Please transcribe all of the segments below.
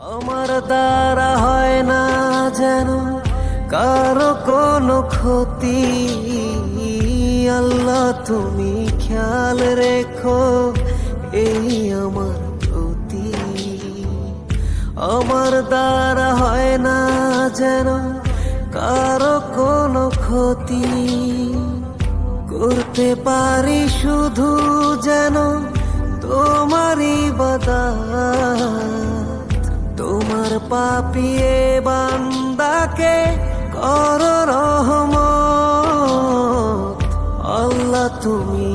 আমার দ্বারা হয় না যেন কারও কোনো ক্ষতি। আল্লাহ, তুমি খেয়াল রেখো, এই আমার প্রতি। আমার দ্বারা হয় না যেন কারও কোনো ক্ষতি। করতে পারি শুধু যেন তোমারই বাদা পাপিয়ে বান্দাকে কর রহম আল্লাহ তুমি।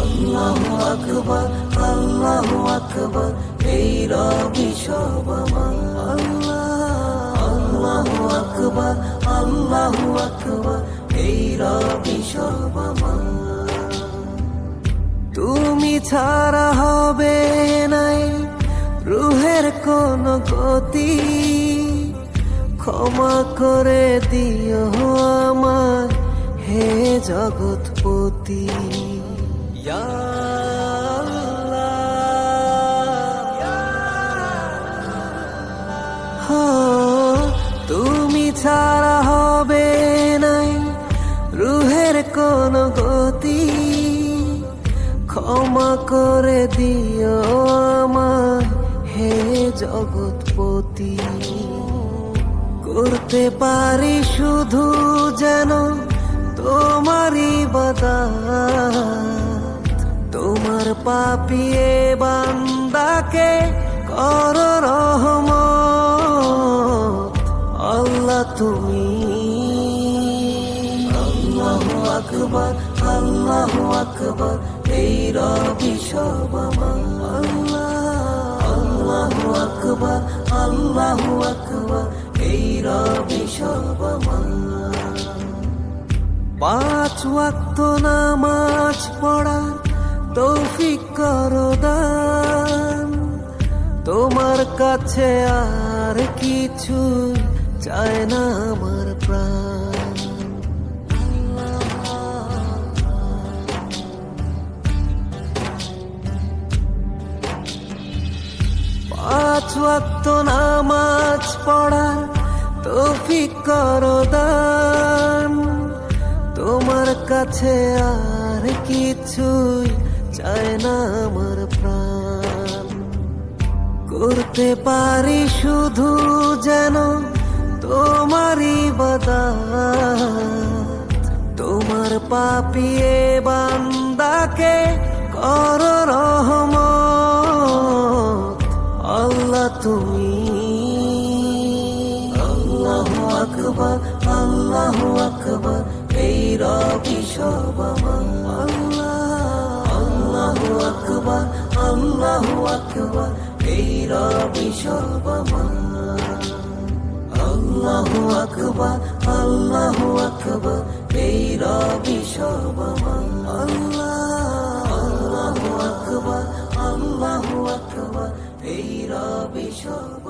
আল্লাহ আকবর আল্লাহ আকবর, এই রবি আল্লাহ আল্লাহ আকবর আল্লাহ আকবর, এই রবি তুমি ছাড়া কোন গতি ক্ষমা করে দিও আমার হে জগৎপতি। হ্যাঁ, তুমি ছাড়া হবে নাই রুহের কোন গতি ক্ষমা করে দিও আমার হে জগৎপতি করতে পারি শুধু যেন তোমারই বাদা তোমার পাপিয়ে বান্দাকে কর রহম আল্লাহ তুমি। আল্লাহ আকবর আল্লাহ আকবর, এই রবি সব আমার। আল্লাহ আকবর আল্লাহ আকবর, এই রবি পাঁচ ওয়াক্ত নামাজ পড়া তৌফিক করো দান। তোমার কাছে আর কিছু চায় না আমার প্রাণ। পাঁচ ওয়াক্ত নামাজ পড়া তৌফিক করো দান। তোমার কাছে আর কিছুই চায় না আমার প্রাণ। করতে পারি শুধু যেন তোমারই বাদা তোমার পাপিয়ে বান্দাকে কর আকবর, আল্লাহ আকবর এই রবি সব আল্লাহ আকবর আল্লাহ আকবর এই রবি সব আল্লাহ আকবর আল্লাহ আকবর এই রবি সব আল্লাহ আকবর আল্লাহ আকবর এই রবি সব